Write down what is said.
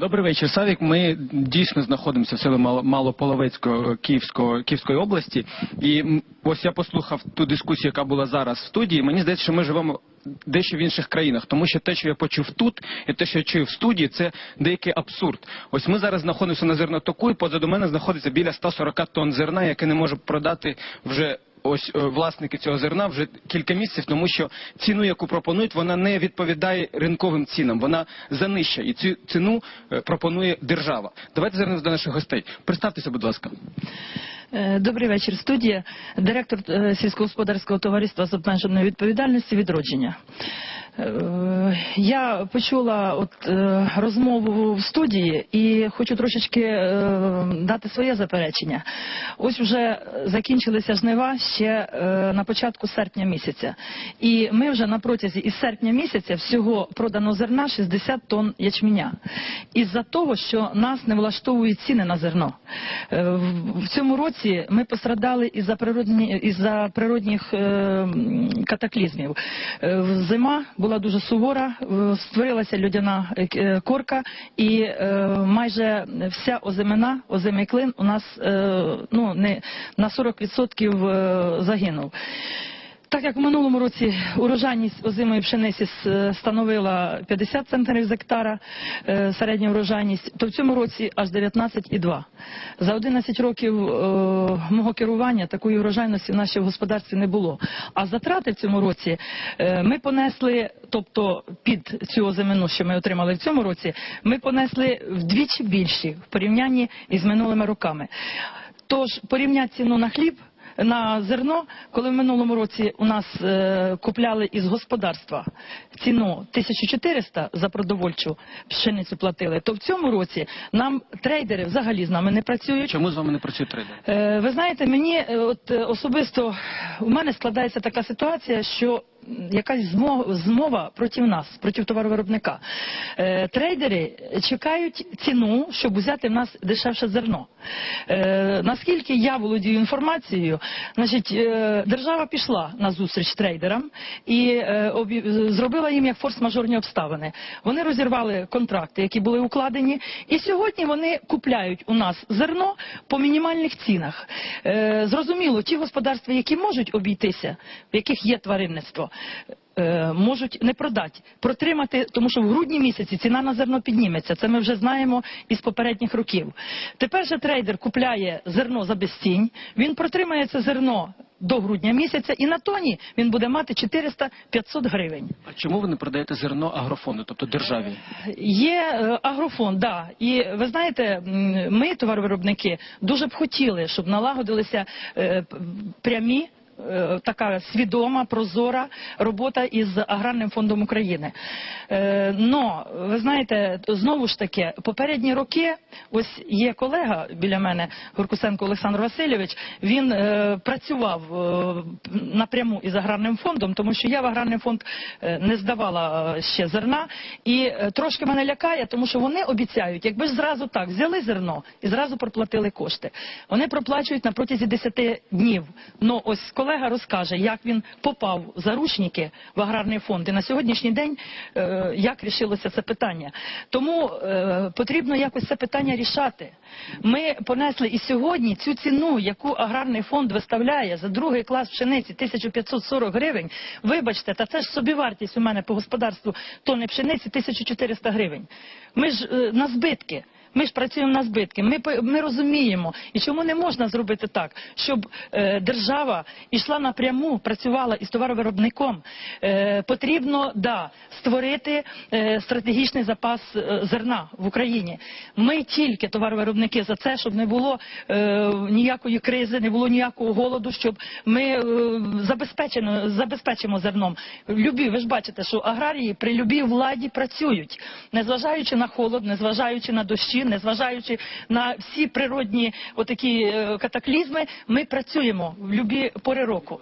Добрий вечір, Савік. Ми дійсно знаходимося в селі Мало- Малополовецького Київського Київської області. І ось я послухав ту дискусію, яка була зараз в студії. Мені здається, що ми живемо дещо в інших країнах, тому що те, що я почув тут, і те, що я чую в студії, це деякий абсурд. Ось ми зараз знаходимося на зернотоку, і позаду мене знаходиться біля 140 тонн зерна, яке не може продати вже. Ось е, власники цього зерна вже кілька місяців, тому що ціну, яку пропонують, вона не відповідає ринковим цінам. Вона занища, і цю ціну е, пропонує держава. Давайте звернемось до наших гостей. Представтеся, будь ласка. Е, Добрий вечір, студія, директор сільськогосподарського товариства з обмеженою відповідальністю відродження. Е, Я почула от е, розмову в студії і хочу трошечки е, дати своє заперечення. Ось вже закінчилися жнива ще на початку серпня місяця. І ми вже на протязі із серпня місяця всього продано зерна 60 тонн ячменя. Із-за того, що нас не влаштовують ціни на зерно. В- цьому році ми пострадали із-за природні із-за природних е, катаклізмів. Зима була дуже сувора, створилася льодяна е, е, корка, і е, майже вся озимина, озимий клин у нас ну не на 40% е, загинув. Так як в минулому році урожайність озимої пшениці становила 50 центнерів з гектара, е, середня урожайність, то в цьому році аж 19,2. За 11 років е, мого керування такої урожайності в нас господарстві не було. А затрати в цьому році е, ми понесли, тобто під цю озимину, що ми отримали в цьому році, ми понесли вдвічі більші в порівнянні із минулими роками. Тож порівняти ціну на хліб на зерно, коли в минулому році у нас е, купляли із господарства ціну 1400 за продовольчу пшеницю платили, то в цьому році нам трейдери взагалі з нами не працюють. Чому з вами не працюють трейдери? Е, Ви знаєте, мені е, от особисто у мене складається така ситуація, що якась змова проти нас, проти товаровиробника. Е, Трейдери чекають ціну, щоб взяти в нас дешевше зерно. Е, Наскільки я володію інформацією, значить, е, держава пішла на зустріч трейдерам і зробила їм як форс-мажорні обставини. Вони розірвали контракти, які були укладені, і сьогодні вони купляють у нас зерно по мінімальних цінах. Зрозуміло, ті господарства, які можуть обійтися, в яких є тваринництво. Е, Можуть не продати, протримати, тому що в грудні місяці ціна на зерно підніметься. Це ми вже знаємо із попередніх років. Тепер же трейдер купляє зерно за безцінь, він протримає це зерно до грудня місяця, і на тоні він буде мати 400-500 гривень. А чому ви не продаєте зерно агрофонду, тобто державі? Є е, агрофонд, да. І ви знаєте, ми, товаровиробники, дуже б хотіли, щоб налагодилися е, прямі. Е, Така свідома, прозора робота із аграрним фондом України. Е, Но ви знаєте, знову ж таки, попередні роки, ось є колега біля мене, Гуркусенко Олександр Васильович. Він е, працював напряму із аграрним фондом, тому що я в аграрний фонд не здавала ще зерна. І трошки мене лякає, тому що вони обіцяють, якби ж зразу так взяли зерно і зразу проплатили кошти. Вони проплачують на протязі 10 днів. Ну ось колега розкаже, як він попав в заручники в аграрний фонд. І на сьогоднішній день е, як рішилося це питання. Тому е, потрібно якось це питання рішати. Ми понесли і сьогодні цю ціну, яку аграрний фонд виставляє за другий клас пшениці 1540 гривень. Вибачте, та це ж собівартість у мене по господарству тонни пшениці 1400 гривень. Ми ж е, на збитки. Ми ж працюємо на збитки. Ми ми розуміємо, і чому не можна зробити так, щоб е, держава йшла напряму, працювала із товаровиробником. Е, потрібно да створити е, стратегічний запас е, зерна в Україні. Ми тільки товаровиробники за це, щоб не було е, ніякої кризи, не було ніякого голоду, щоб ми е, забезпечено забезпечимо зерном. Любі, ви ж бачите, що аграрії при любій владі працюють, незважаючи на холод, незважаючи на дощі, незважаючи на всі природні отакі е, катаклізми, ми працюємо в любі пори року.